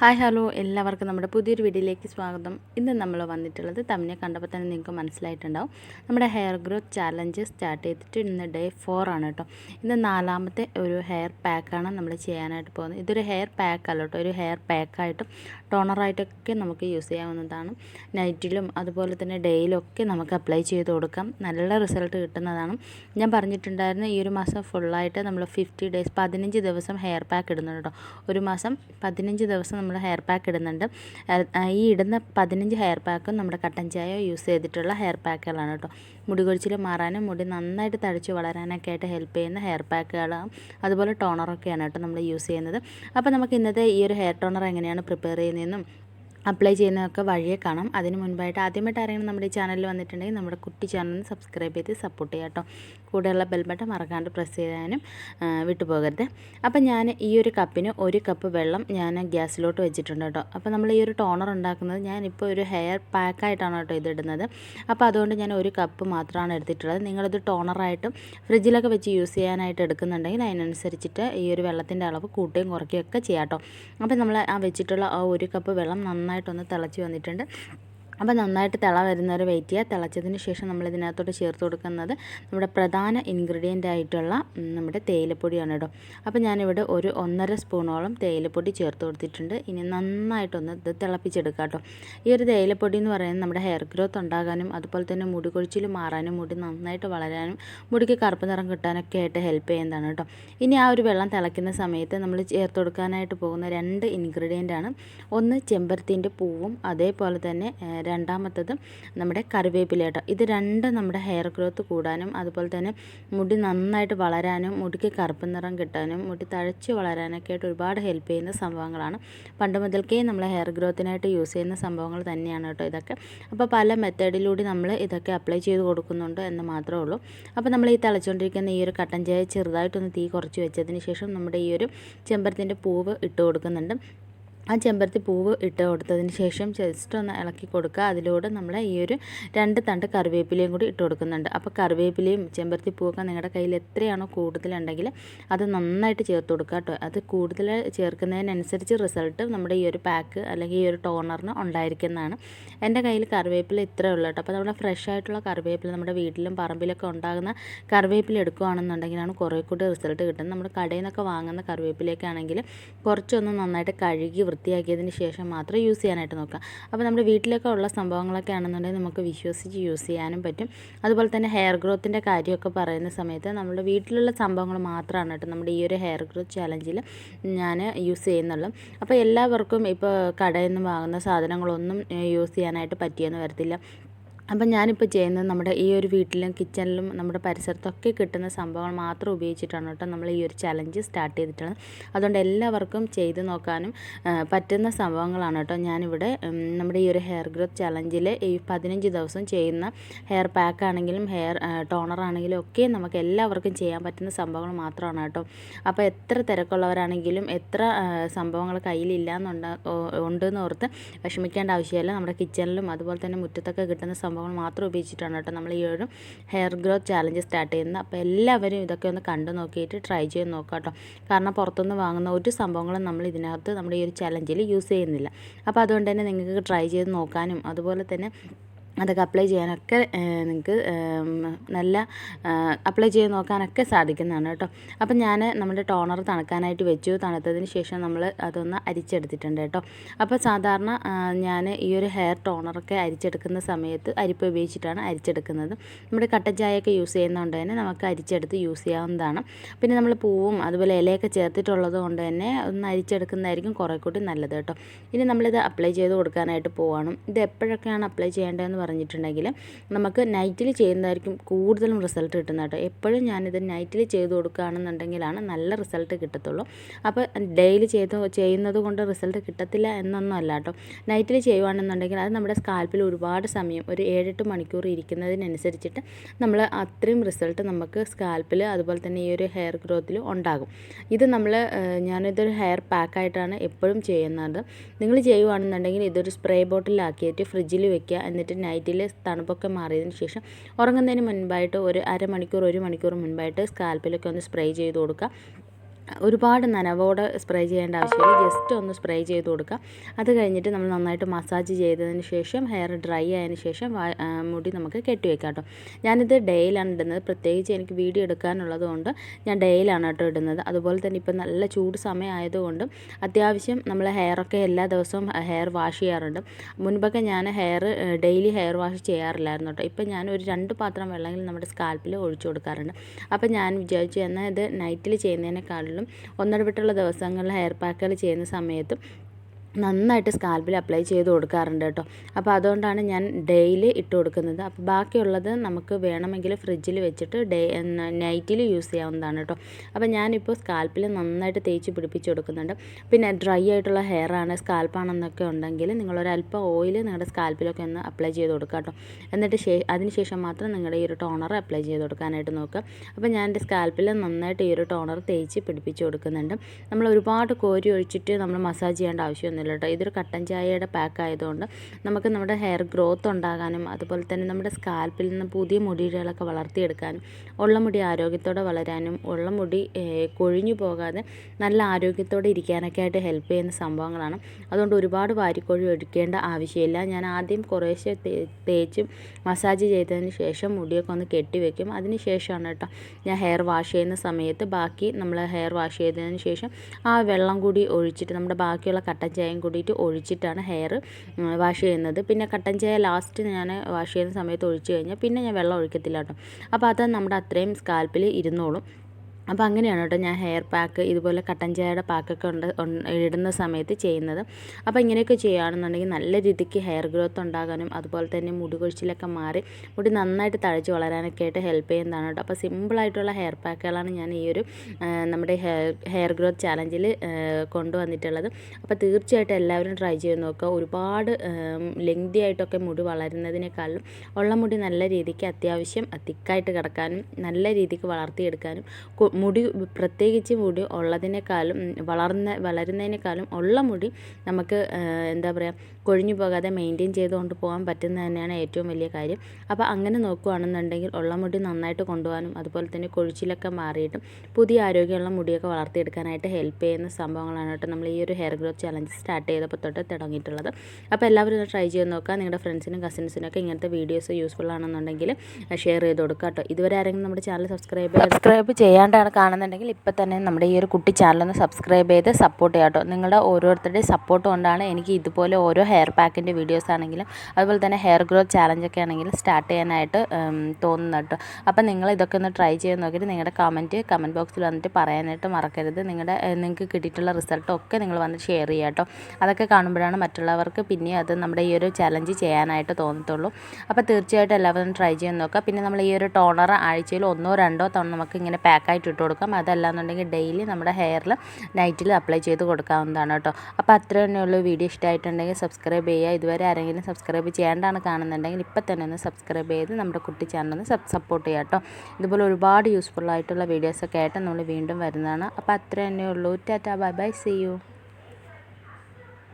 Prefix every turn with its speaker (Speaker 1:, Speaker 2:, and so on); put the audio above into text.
Speaker 1: Hi hello. എല്ലാവർക്കും നമ്മുടെ പുതിയൊരു വീഡിയോയിലേക്ക് സ്വാഗതം. ഇന്ന് നമ്മൾ വന്നിട്ടുള്ളത് തമ്മിനെ കണ്ടപ്പോൾ തന്നെ നിങ്ങൾക്ക് മനസ്സിലായിട്ടുണ്ടാവും. നമ്മുടെ ഹെയർ ഗ്രോത്ത് ചാലഞ്ച് സ്റ്റാർട്ട് ചെയ്തിട്ട് ഇന്ന് ഡേ ഫോർ ആണ് കേട്ടോ. ഇന്ന് നാലാമത്തെ ഒരു ഹെയർ പാക്കാണ് നമ്മൾ ചെയ്യാനായിട്ട് പോകുന്നത്. ഇതൊരു ഹെയർ പാക്ക് അല്ല കേട്ടോ. ഒരു ഹെയർ പാക്കായിട്ടും ടോണറായിട്ടൊക്കെ നമുക്ക് യൂസ് ചെയ്യാവുന്നതാണ്. നൈറ്റിലും അതുപോലെ തന്നെ ഡേയിലൊക്കെ നമുക്ക് അപ്ലൈ ചെയ്ത് കൊടുക്കാം. നല്ല റിസൾട്ട് കിട്ടുന്നതാണ്. ഞാൻ പറഞ്ഞിട്ടുണ്ടായിരുന്നു ഈ ഒരു മാസം ഫുള്ളായിട്ട് നമ്മൾ ഫിഫ്റ്റി ഡേയ്സ് പതിനഞ്ച് ദിവസം ഹെയർ പാക്ക് ഇടുന്നുണ്ട് കേട്ടോ. ഒരു മാസം പതിനഞ്ച് ദിവസം നമ്മൾ ഹെയർ പാക്ക് ഇടുന്നുണ്ട്. ഈ ഇടുന്ന പതിനഞ്ച് ഹെയർ പാക്കും നമ്മുടെ കട്ടൻ ചായ യൂസ് ചെയ്തിട്ടുള്ള ഹെയർ പാക്കുകളാണ് കേട്ടോ. മുടി കൊഴിച്ചിൽ മാറാനും മുടി നന്നായിട്ട് തടിച്ച് വളരാനൊക്കെ ആയിട്ട് ഹെൽപ്പ് ചെയ്യുന്ന ഹെയർ പാക്കുകളാണ് അതുപോലെ ടോണറൊക്കെയാണ് കേട്ടോ നമ്മൾ യൂസ് ചെയ്യുന്നത്. അപ്പോൾ നമുക്ക് ഇന്നത്തെ ഈ ഒരു ഹെയർ ടോണർ എങ്ങനെയാണ് പ്രിപ്പയർ ചെയ്യുന്നതെന്നും അപ്ലൈ ചെയ്യുന്നതൊക്കെ വഴിയെ കാണാം. അതിന് മുൻപായിട്ട് ആദ്യമായിട്ട് ആരെങ്കിലും നമ്മുടെ ഈ ചാനലിൽ വന്നിട്ടുണ്ടെങ്കിൽ നമ്മുടെ കുട്ടി ചാനൽ സബ്സ്ക്രൈബ് ചെയ്ത് സപ്പോർട്ട് ചെയ്യാം കേട്ടോ. കൂടെയുള്ള ബെൽബട്ടൺ മറക്കാണ്ട് പ്രസ് ചെയ്യാനും വിട്ടുപോകരുത്. അപ്പം ഞാൻ ഈ ഒരു കപ്പിന് ഒരു കപ്പ് വെള്ളം ഞാൻ ഗ്യാസിലോട്ട് വെച്ചിട്ടുണ്ട് കേട്ടോ. അപ്പോൾ നമ്മൾ ഈ ഒരു ടോണർ ഉണ്ടാക്കുന്നത് ഞാനിപ്പോൾ ഒരു ഹെയർ പാക്കായിട്ടാണ് കേട്ടോ ഇതിടുന്നത് അപ്പോൾ അതുകൊണ്ട് ഞാൻ ഒരു കപ്പ് മാത്രമാണ് എടുത്തിട്ടുള്ളത്. നിങ്ങളിത് ടോണറായിട്ടും ഫ്രിഡ്ജിലൊക്കെ വെച്ച് യൂസ് ചെയ്യാനായിട്ട് എടുക്കുന്നുണ്ടെങ്കിൽ അതിനനുസരിച്ചിട്ട് ഈ ഒരു വെള്ളത്തിന്റെ അളവ് കൂട്ടുകയും കുറയ്ക്കുകയൊക്കെ ചെയ്യാം കേട്ടോ. അപ്പോൾ നമ്മൾ ആ വെച്ചിട്ടുള്ള ആ ഒരു കപ്പ് വെള്ളം നന്നായിട്ടൊന്ന് തിളച്ച് വന്നിട്ടുണ്ട്. അപ്പോൾ നന്നായിട്ട് തിള വരുന്നവരെ വെയിറ്റ് ചെയ്യുക. തിളച്ചതിന് ശേഷം നമ്മൾ ഇതിനകത്തോട്ട് ചേർത്ത് കൊടുക്കുന്നത് നമ്മുടെ പ്രധാന ഇൻഗ്രീഡിയന്റ് ആയിട്ടുള്ള നമ്മുടെ തേയിലപ്പൊടിയാണ് കേട്ടോ. അപ്പോൾ ഞാനിവിടെ ഒരു ഒന്നര സ്പൂണോളം തേയിലപ്പൊടി ചേർത്ത് കൊടുത്തിട്ടുണ്ട്. ഇനി നന്നായിട്ടൊന്ന് ഇത് തിളപ്പിച്ചെടുക്കുക കേട്ടോ. ഈ ഒരു തേയിലപ്പൊടി എന്ന് പറയുന്നത് നമ്മുടെ ഹെയർ ഗ്രോത്ത് ഉണ്ടാകാനും അതുപോലെ തന്നെ മുടി കൊഴിച്ചിൽ മാറാനും മുടി നന്നായിട്ട് വളരാനും മുടിക്ക് കറുപ്പ് നിറം കിട്ടാനൊക്കെ ആയിട്ട് ഹെൽപ്പ് ചെയ്യുന്നതാണ് കേട്ടോ. ഇനി ആ ഒരു വെള്ളം തിളയ്ക്കുന്ന സമയത്ത് നമ്മൾ ചേർത്ത് കൊടുക്കാനായിട്ട് പോകുന്ന രണ്ട് ഇൻഗ്രീഡിയന്റ് ആണ്. ഒന്ന് ചെമ്പരത്തിന്റെ പൂവും അതേപോലെ തന്നെ രണ്ടാമത്തത് നമ്മുടെ കറിവേപ്പില ഇത് രണ്ടും നമ്മുടെ ഹെയർ ഗ്രോത്ത് കൂടാനും അതുപോലെ തന്നെ മുടി നന്നായിട്ട് വളരാനും മുടിക്ക് കറുപ്പ് നിറം കിട്ടാനും മുടി തഴച്ച് വളരാനൊക്കെ ആയിട്ട് ഒരുപാട് ഹെൽപ്പ് ചെയ്യുന്ന സംഭവങ്ങളാണ്. പണ്ട് മുതൽക്കേ നമ്മൾ ഹെയർ ഗ്രോത്തിനായിട്ട് യൂസ് ചെയ്യുന്ന സംഭവങ്ങൾ തന്നെയാണ് കേട്ടോ ഇതൊക്കെ. അപ്പോൾ പല മെത്തേഡിലൂടെ നമ്മൾ ഇതൊക്കെ അപ്ലൈ ചെയ്ത് കൊടുക്കുന്നുണ്ട് എന്ന് മാത്രമേ ഉള്ളൂ. അപ്പോൾ നമ്മൾ ഈ തിളച്ചുകൊണ്ടിരിക്കുന്ന ഈ ഒരു കട്ടൻ ചായ ചെറുതായിട്ടൊന്ന് തീ കുറച്ച് വെച്ചതിന് ശേഷം നമ്മുടെ ഈ ഒരു ചെമ്പരത്തിന്റെ പൂവ് ഇട്ട് കൊടുക്കുന്നുണ്ട്. ആ ചെമ്പരത്തി പൂവ് ഇട്ട് കൊടുത്തതിന് ശേഷം ജസ്റ്റ് ഒന്ന് ഇളക്കി കൊടുക്കുക. അതിലൂടെ നമ്മൾ ഈ ഒരു രണ്ട് തണ്ട് കറിവേപ്പിലയും കൂടി ഇട്ട് കൊടുക്കുന്നുണ്ട്. അപ്പോൾ കറിവേപ്പിലയും ചെമ്പരത്തി പൂവൊക്കെ നിങ്ങളുടെ കയ്യിൽ എത്രയാണോ കൂടുതലുണ്ടെങ്കിൽ അത് നന്നായിട്ട് ചേർത്ത് കൊടുക്കുക കേട്ടോ. അത് കൂടുതൽ ചേർക്കുന്നതിനനുസരിച്ച് റിസൾട്ട് നമ്മുടെ ഈ ഒരു പാക്ക് അല്ലെങ്കിൽ ഈ ഒരു ടോണറിന് ഉണ്ടായിരിക്കുന്നതാണ്. എന്റെ കയ്യിൽ കറിവേപ്പില ഇത്രയേ ഉള്ളൂ കേട്ടോ. അപ്പോൾ നമ്മുടെ ഫ്രഷ് ആയിട്ടുള്ള കറിവേപ്പില നമ്മുടെ വീട്ടിലും പറമ്പിലൊക്കെ ഉണ്ടാകുന്ന കറിവേപ്പില എടുക്കുകയാണെന്നുണ്ടെങ്കിലാണ് കുറേ കൂടി റിസൾട്ട് കിട്ടുന്നത്. നമ്മുടെ കടയിൽ നിന്നൊക്കെ വാങ്ങുന്ന കറിവേപ്പിലയൊക്കെ ആണെങ്കിൽ കുറച്ചൊന്ന് നന്നായിട്ട് കഴുകി വൃത്തിയാക്കിയതിന് ശേഷം മാത്രം യൂസ് ചെയ്യാനായിട്ട് നോക്കുക. അപ്പോൾ നമ്മുടെ വീട്ടിലൊക്കെ ഉള്ള സംഭവങ്ങളൊക്കെ ആണെന്നുണ്ടെങ്കിൽ നമുക്ക് വിശ്വസിച്ച് യൂസ് ചെയ്യാനും പറ്റും. അതുപോലെ തന്നെ ഹെയർ ഗ്രോത്തിന്റെ കാര്യമൊക്കെ പറയുന്ന സമയത്ത് നമ്മുടെ വീട്ടിലുള്ള സംഭവങ്ങൾ മാത്രമാണ് കേട്ടോ നമ്മുടെ ഈ ഒരു ഹെയർ ഗ്രോത്ത് ചാലഞ്ചിൽ ഞാൻ യൂസ് ചെയ്യുന്നുള്ളൂ. അപ്പോൾ എല്ലാവർക്കും ഇപ്പോൾ കടയിൽ നിന്ന് വാങ്ങുന്ന സാധനങ്ങളൊന്നും യൂസ് ചെയ്യാനായിട്ട് പറ്റിയെന്ന് വരത്തില്ല. അപ്പം ഞാനിപ്പോൾ ചെയ്യുന്നത് നമ്മുടെ ഈ ഒരു വീട്ടിലും കിച്ചണിലും നമ്മുടെ പരിസരത്തൊക്കെ കിട്ടുന്ന സംഭവങ്ങൾ മാത്രം ഉപയോഗിച്ചിട്ടാണ് കേട്ടോ നമ്മൾ ഈ ഒരു ചലഞ്ച് സ്റ്റാർട്ട് ചെയ്തിട്ടുള്ളത്. അതുകൊണ്ട് എല്ലാവർക്കും ചെയ്ത് നോക്കാനും പറ്റുന്ന സംഭവങ്ങളാണ് കേട്ടോ ഞാനിവിടെ നമ്മുടെ ഈ ഒരു ഹെയർ ഗ്രോത്ത് ചലഞ്ചിൽ ഈ പതിനഞ്ച് ദിവസം ചെയ്യുന്ന ഹെയർ പാക്ക് ആണെങ്കിലും ഹെയർ ടോണർ ആണെങ്കിലും ഒക്കെ നമുക്ക് എല്ലാവർക്കും ചെയ്യാൻ പറ്റുന്ന സംഭവങ്ങൾ മാത്രമാണ് കേട്ടോ. അപ്പോൾ എത്ര തിരക്കുള്ളവരാണെങ്കിലും എത്ര സംഭവങ്ങൾ കയ്യിലില്ല എന്നുണ്ട് ഉണ്ടെന്ന് ഓർത്ത് വിഷമിക്കേണ്ട ആവശ്യമില്ല. നമ്മുടെ കിച്ചണിലും അതുപോലെ തന്നെ മുറ്റത്തൊക്കെ കിട്ടുന്ന സംഭവം സംഭവങ്ങൾ മാത്രം ഉപയോഗിച്ചിട്ടാണ് കേട്ടോ നമ്മൾ ഈ ഒരു ഹെയർ ഗ്രോത്ത് ചാലഞ്ച് സ്റ്റാർട്ട് ചെയ്യുന്നത്. അപ്പോൾ എല്ലാവരും ഇതൊക്കെ ഒന്ന് കണ്ടു നോക്കിയിട്ട് ട്രൈ ചെയ്ത് നോക്കാം കേട്ടോ. കാരണം പുറത്തുനിന്ന് വാങ്ങുന്ന ഒരു സംഭവങ്ങളും നമ്മൾ ഇതിനകത്ത് നമ്മുടെ ഈ ഒരു ചലഞ്ചിൽ യൂസ് ചെയ്യുന്നില്ല. അപ്പോൾ അതുകൊണ്ട് തന്നെ നിങ്ങൾക്ക് ട്രൈ ചെയ്ത് നോക്കാനും അതുപോലെ തന്നെ അതൊക്കെ അപ്ലൈ ചെയ്യാനൊക്കെ നിങ്ങൾക്ക് നല്ല അപ്ലൈ ചെയ്ത് നോക്കാനൊക്കെ സാധിക്കുന്നതാണ് കേട്ടോ. അപ്പം ഞാൻ നമ്മുടെ ടോണർ തണുക്കാനായിട്ട് വെച്ചു. തണുത്തതിന് ശേഷം നമ്മൾ അതൊന്ന് അരിച്ചെടുത്തിട്ടുണ്ട് കേട്ടോ. അപ്പോൾ സാധാരണ ഞാൻ ഈ ഒരു ഹെയർ ടോണറൊക്കെ അരിച്ചെടുക്കുന്ന സമയത്ത് അരിപ്പ് ഉപയോഗിച്ചിട്ടാണ് അരിച്ചെടുക്കുന്നത്. നമ്മുടെ കട്ടൻ ചായയൊക്കെ യൂസ് ചെയ്യുന്നതുകൊണ്ട് തന്നെ നമുക്ക് അരിച്ചെടുത്ത് യൂസ് ചെയ്യാവുന്നതാണ്. പിന്നെ നമ്മൾ പൂവും അതുപോലെ ഇലയൊക്കെ ചേർത്തിട്ടുള്ളത് കൊണ്ട് തന്നെ ഒന്ന് അരിച്ചെടുക്കുന്നതായിരിക്കും കുറേ കൂടി നല്ലത് കേട്ടോ. ഇനി നമ്മളിത് അപ്ലൈ ചെയ്ത് കൊടുക്കാനായിട്ട് പോവാണ്. ഇത് എപ്പോഴൊക്കെയാണ് അപ്ലൈ ചെയ്യേണ്ടതെന്ന് പറഞ്ഞിട്ടുണ്ടെങ്കിൽ നമുക്ക് നൈറ്റിൽ ചെയ്യുന്നതായിരിക്കും കൂടുതലും റിസൾട്ട് കിട്ടുന്നത് കേട്ടോ എപ്പോഴും ഞാനിത് നൈറ്റിൽ ചെയ്ത് കൊടുക്കുകയാണെന്നുണ്ടെങ്കിലാണ് നല്ല റിസൾട്ട് കിട്ടത്തുള്ളൂ. അപ്പോൾ ഡെയിലി ചെയ്ത് ചെയ്യുന്നത് കൊണ്ട് റിസൾട്ട് കിട്ടത്തില്ല എന്നൊന്നും അല്ല കേട്ടോ നൈറ്റിൽ ചെയ്യുകയാണെന്നുണ്ടെങ്കിൽ അത് നമ്മുടെ സ്കാൽപ്പിൽ ഒരുപാട് സമയം ഒരു ഏഴെട്ട് മണിക്കൂർ ഇരിക്കുന്നതിനനുസരിച്ചിട്ട് നമ്മൾ അത്രയും റിസൾട്ട് നമുക്ക് സ്കാൽപ്പിൽ അതുപോലെ തന്നെ ഈ ഒരു ഹെയർ ഗ്രോത്തിൽ ഉണ്ടാകും. ഇത് നമ്മൾ ഞാനിതൊരു ഹെയർ പാക്കായിട്ടാണ് എപ്പോഴും ചെയ്യുന്നത്. നിങ്ങൾ ചെയ്യുകയാണെന്നുണ്ടെങ്കിൽ ഇതൊരു സ്പ്രേ ബോട്ടിലാക്കിയിട്ട് ഫ്രിഡ്ജിൽ വെക്കുക. എന്നിട്ട് നൈറ്റ് നൈറ്റിൽ തണുപ്പൊക്കെ മാറിയതിന് ശേഷം ഉറങ്ങുന്നതിന് മുൻപായിട്ട് ഒരു അരമണിക്കൂർ ഒരു മണിക്കൂർ മുൻപായിട്ട് സ്കാൽപ്പിലൊക്കെ ഒന്ന് സ്പ്രേ ചെയ്ത് കൊടുക്കുക. ഒരുപാട് നനവോടെ സ്പ്രേ ചെയ്യേണ്ട ആവശ്യമില്ല. ജസ്റ്റ് ഒന്ന് സ്പ്രേ ചെയ്ത് കൊടുക്കുക. അത് കഴിഞ്ഞിട്ട് നമ്മൾ നന്നായിട്ട് മസാജ് ചെയ്തതിന് ശേഷം ഹെയർ ഡ്രൈ ആയതിന് ശേഷം മുടി നമുക്ക് കെട്ടിവെക്കാം കേട്ടോ. ഞാനിത് ഡേയിലാണ് ഇടുന്നത്. പ്രത്യേകിച്ച് എനിക്ക് വീഡിയോ എടുക്കാനുള്ളത് കൊണ്ട് ഞാൻ ഡേയിലാണ് കേട്ടോ ഇടുന്നത്. അതുപോലെ തന്നെ ഇപ്പം നല്ല ചൂട് സമയമായതുകൊണ്ട് അത്യാവശ്യം നമ്മൾ ഹെയറൊക്കെ എല്ലാ ദിവസവും ഹെയർ വാഷ് ചെയ്യാറുണ്ട്. മുൻപൊക്കെ ഞാൻ ഹെയർ ഡെയിലി ഹെയർ വാഷ് ചെയ്യാറില്ലായിരുന്നു കേട്ടോ. ഇപ്പം ഞാൻ ഒരു രണ്ട് പാത്രം വെള്ളമെങ്കിലും നമ്മുടെ സ്കാൽപ്പിൽ ഒഴിച്ചു കൊടുക്കാറുണ്ട്. അപ്പം ഞാൻ വിചാരിച്ചു എന്നാൽ ഇത് നൈറ്റിൽ ചെയ്യുന്നതിനേക്കാളിലും ഒന്നിടവിട്ടുള്ള ദിവസങ്ങളിൽ ഹെയർ പാക്കുകൾ ചെയ്യുന്ന സമയത്ത് നന്നായിട്ട് സ്കാൽപ്പിൽ അപ്ലൈ ചെയ്ത് കൊടുക്കാറുണ്ട് കേട്ടോ. അപ്പോൾ അതുകൊണ്ടാണ് ഞാൻ ഡെയിലി ഇട്ട് കൊടുക്കുന്നത്. അപ്പോൾ ബാക്കിയുള്ളത് നമുക്ക് വേണമെങ്കിൽ ഫ്രിഡ്ജിൽ വെച്ചിട്ട് ഡേ നൈറ്റിൽ യൂസ് ചെയ്യാവുന്നതാണ് കേട്ടോ. അപ്പോൾ ഞാനിപ്പോൾ സ്കാൽപ്പിൽ നന്നായിട്ട് തേച്ച് പിടിപ്പിച്ച് കൊടുക്കുന്നുണ്ട്. പിന്നെ ഡ്രൈ ആയിട്ടുള്ള ഹെയർ ആണ് സ്കാൽപ്പാണെന്നൊക്കെ ഉണ്ടെങ്കിൽ നിങ്ങളൊരല്പം ഓയിൽ നിങ്ങളുടെ സ്കാൽപ്പിലൊക്കെ ഒന്ന് അപ്ലൈ ചെയ്ത് കൊടുക്കുക കേട്ടോ. എന്നിട്ട് ശേ അതിന് ശേഷം മാത്രം നിങ്ങളുടെ ഈ ഒരു ടോണർ അപ്ലൈ ചെയ്ത് കൊടുക്കാനായിട്ട് നോക്കുക. അപ്പോൾ ഞാൻ എന്റെ സ്കാൽപ്പിൽ നന്നായിട്ട് ഈ ഒരു ടോണർ തേച്ച് പിടിപ്പിച്ച് കൊടുക്കുന്നുണ്ട്. നമ്മൾ ഒരുപാട് കോരി ഒഴിച്ചിട്ട് നമ്മൾ മസാജ് ചെയ്യേണ്ട ആവശ്യമൊന്നുമില്ല. കേട്ടോ. ഇതൊരു കട്ടൻ ചായയുടെ പാക്ക് ആയതുകൊണ്ട് നമുക്ക് നമ്മുടെ ഹെയർ ഗ്രോത്ത് ഉണ്ടാകാനും അതുപോലെ തന്നെ നമ്മുടെ സ്കാൽപ്പിൽ നിന്ന് പുതിയ മുടികളൊക്കെ വളർത്തിയെടുക്കാനും ഉള്ള മുടി ആരോഗ്യത്തോടെ വളരാനും ഉള്ള മുടി കൊഴിഞ്ഞു പോകാതെ നല്ല ആരോഗ്യത്തോടെ ഇരിക്കാനൊക്കെ ആയിട്ട് ഹെൽപ്പ് ചെയ്യുന്ന സംഭവങ്ങളാണ്. അതുകൊണ്ട് ഒരുപാട് വാരിക്കോഴി ഒഴിക്കേണ്ട ആവശ്യമില്ല. ഞാൻ ആദ്യം കുറേശ്ശെ തേച്ചും മസാജ് ചെയ്തതിന് ശേഷം മുടിയൊക്കെ ഒന്ന് കെട്ടിവെക്കും അതിന് ശേഷമാണ് കേട്ടോ ഞാൻ ഹെയർ വാഷ് ചെയ്യുന്ന സമയത്ത് ബാക്കി നമ്മൾ ഹെയർ വാഷ് ചെയ്തതിന് ശേഷം ആ വെള്ളം കൂടി ഒഴിച്ചിട്ട് നമ്മുടെ ബാക്കിയുള്ള കട്ടൻ ചായയും കൂടിയിട്ട് ഒഴിച്ചിട്ടാണ് ഹെയർ വാഷ് ചെയ്യുന്നത്. പിന്നെ കട്ടൻ ചായ ലാസ്റ്റ് ഞാൻ വാഷ് ചെയ്യുന്ന സമയത്ത് ഒഴിച്ച് കഴിഞ്ഞാൽ പിന്നെ ഞാൻ വെള്ളം ഒഴിക്കത്തില്ല കേട്ടോ. അപ്പോൾ അത് നമ്മുടെ അത്രയും സ്കാൽപ്പിൽ ഇരുന്നോളും. അപ്പോൾ അങ്ങനെയാണ് കേട്ടോ ഞാൻ ഹെയർ പാക്ക് ഇതുപോലെ കട്ടൻ ചായയുടെ പാക്കൊക്കെ ഉണ്ട് ഇടുന്ന സമയത്ത് ചെയ്യുന്നത്. അപ്പോൾ ഇങ്ങനെയൊക്കെ ചെയ്യുകയാണെന്നുണ്ടെങ്കിൽ നല്ല രീതിക്ക് ഹെയർ ഗ്രോത്ത് ഉണ്ടാകാനും അതുപോലെ തന്നെ മുടി കൊഴിച്ചിലൊക്കെ മാറി മുടി നന്നായിട്ട് തഴച്ച് വളരാനൊക്കെ ആയിട്ട് ഹെൽപ്പ് ചെയ്യുന്നതാണ് കേട്ടോ. അപ്പോൾ സിമ്പിളായിട്ടുള്ള ഹെയർ പാക്കുകളാണ് ഞാൻ ഈ ഒരു നമ്മുടെ ഹെയർ ഹെയർ ഗ്രോത്ത് ചാലഞ്ചിൽ കൊണ്ടുവന്നിട്ടുള്ളത്. അപ്പോൾ തീർച്ചയായിട്ടും എല്ലാവരും ട്രൈ ചെയ്ത് നോക്കുക. ഒരുപാട് ലെങ്തി ആയിട്ടൊക്കെ മുടി വളരുന്നതിനേക്കാളും ഉള്ള മുടി നല്ല രീതിക്ക് അത്യാവശ്യം തിക്കായിട്ട് കിടക്കാനും നല്ല രീതിക്ക് വളർത്തിയെടുക്കാനും മുടി പ്രത്യേകിച്ച് മുടി ഉള്ളതിനേക്കാളും വളർന്ന വളരുന്നതിനേക്കാളും ഉള്ള മുടി നമുക്ക് എന്താ പറയുക കൊഴിഞ്ഞു പോകാതെ മെയിന്റെയിൻ ചെയ്തുകൊണ്ട് പോകാൻ പറ്റുന്നത് തന്നെയാണ് ഏറ്റവും വലിയ കാര്യം. അപ്പോൾ അങ്ങനെ നോക്കുകയാണെന്നുണ്ടെങ്കിൽ ഉള്ള മുടി നന്നായിട്ട് കൊണ്ടുപോകാനും അതുപോലെ തന്നെ കൊഴിച്ചിലൊക്കെ മാറിയിട്ടും പുതിയ ആരോഗ്യമുള്ള മുടിയൊക്കെ വളർത്തിയെടുക്കാനായിട്ട് ഹെൽപ്പ് ചെയ്യുന്ന സംഭവങ്ങളാണ് കേട്ടോ നമ്മൾ ഈ ഒരു ഹെയർ ഗ്രോത്ത് ചലഞ്ച് സ്റ്റാർട്ട് ചെയ്തപ്പോൾ തൊട്ട് തുടങ്ങിയിട്ടുള്ളത്. അപ്പോൾ എല്ലാവരും ഒന്ന് ട്രൈ ചെയ്ത് നോക്കുക. നിങ്ങളുടെ ഫ്രണ്ട്സിനും കസിൻസിനൊക്കെ ഇങ്ങനത്തെ വീഡിയോസ് യൂസ്ഫുൾ ആണെന്നുണ്ടെങ്കിൽ ഷെയർ ചെയ്ത് കൊടുക്കുക കേട്ടോ. ഇതുവരെ ആരെങ്കിലും നമ്മുടെ ചാനൽ സബ്സ്ക്രൈബ് സബ്സ്ക്രൈബ് ചെയ്യാണ്ടാണ് കാണുന്നുണ്ടെങ്കിൽ ഇപ്പം തന്നെ നമ്മുടെ ഈ ഒരു കുട്ടി ചാനലൊന്ന് സബ്സ്ക്രൈബ് ചെയ്ത് സപ്പോർട്ട് ചെയ്യാം കേട്ടോ നിങ്ങളുടെ ഓരോരുത്തരുടെയും സപ്പോർട്ട് കൊണ്ടാണ് എനിക്ക് ഇതുപോലെ ഓരോ ഹെയർ പാക്കിന്റെ വീഡിയോസ് ആണെങ്കിലും അതുപോലെ തന്നെ ഹെയർ ഗ്രോത്ത് ചാലഞ്ചൊക്കെ ആണെങ്കിലും സ്റ്റാർട്ട് ചെയ്യാനായിട്ട് തോന്നുന്നു കേട്ടോ അപ്പം നിങ്ങൾ ഇതൊക്കെ ഒന്ന് ട്രൈ ചെയ്ത് നോക്കിയിട്ട് നിങ്ങളുടെ കമന്റ് കമന്റ് ബോക്സിൽ വന്നിട്ട് പറയാനായിട്ട് മറക്കരുത്. നിങ്ങളുടെ നിങ്ങൾക്ക് കിട്ടിയിട്ടുള്ള റിസൾട്ടും ഒക്കെ നിങ്ങൾ വന്ന് ഷെയർ ചെയ്യുക കേട്ടോ അതൊക്കെ കാണുമ്പോഴാണ് മറ്റുള്ളവർക്ക് പിന്നെ അത് നമ്മുടെ ഈ ഒരു ചലഞ്ച് ചെയ്യാനായിട്ട് തോന്നത്തുള്ളൂ. അപ്പോൾ തീർച്ചയായിട്ടും എല്ലാവരും ട്രൈ ചെയ്ത് നോക്കുക. പിന്നെ നമ്മൾ ഈ ഒരു ടോണർ ആഴ്ചയിൽ ഒന്നോ രണ്ടോ തവണ നമുക്ക് ഇങ്ങനെ പാക്കായിട്ട് ഇട്ട് കൊടുക്കാം. അതല്ലാന്നുണ്ടെങ്കിൽ ഡെയിലി നമ്മുടെ ഹെയറിൽ നൈറ്റിൽ അപ്ലൈ ചെയ്ത് കൊടുക്കാവുന്നതാണ് കേട്ടോ. അപ്പോൾ അത്ര തന്നെയുള്ളൂ. വീഡിയോ ഇഷ്ടമായിട്ടുണ്ടെങ്കിൽ സബ്സ്ക്രൈബ് ചെയ്യുക. ഇതുവരെ ആരെങ്കിലും സബ്സ്ക്രൈബ് ചെയ്യാണ്ടാണ് കാണുന്നുണ്ടെങ്കിൽ ഇപ്പം തന്നെ ഒന്ന് സബ്സ്ക്രൈബ് ചെയ്ത് നമ്മുടെ കുട്ടി ചാനൽ ഒന്ന് സപ്പോർട്ട് ചെയ്യുക കേട്ടോ. ഇതുപോലെ ഒരുപാട് യൂസ്ഫുൾ ആയിട്ടുള്ള വീഡിയോസൊക്കെ ആയിട്ട് നമ്മൾ വീണ്ടും വരുന്നതാണ്. അപ്പോൾ അത്ര തന്നെയുള്ളൂ. Tata bye bye see you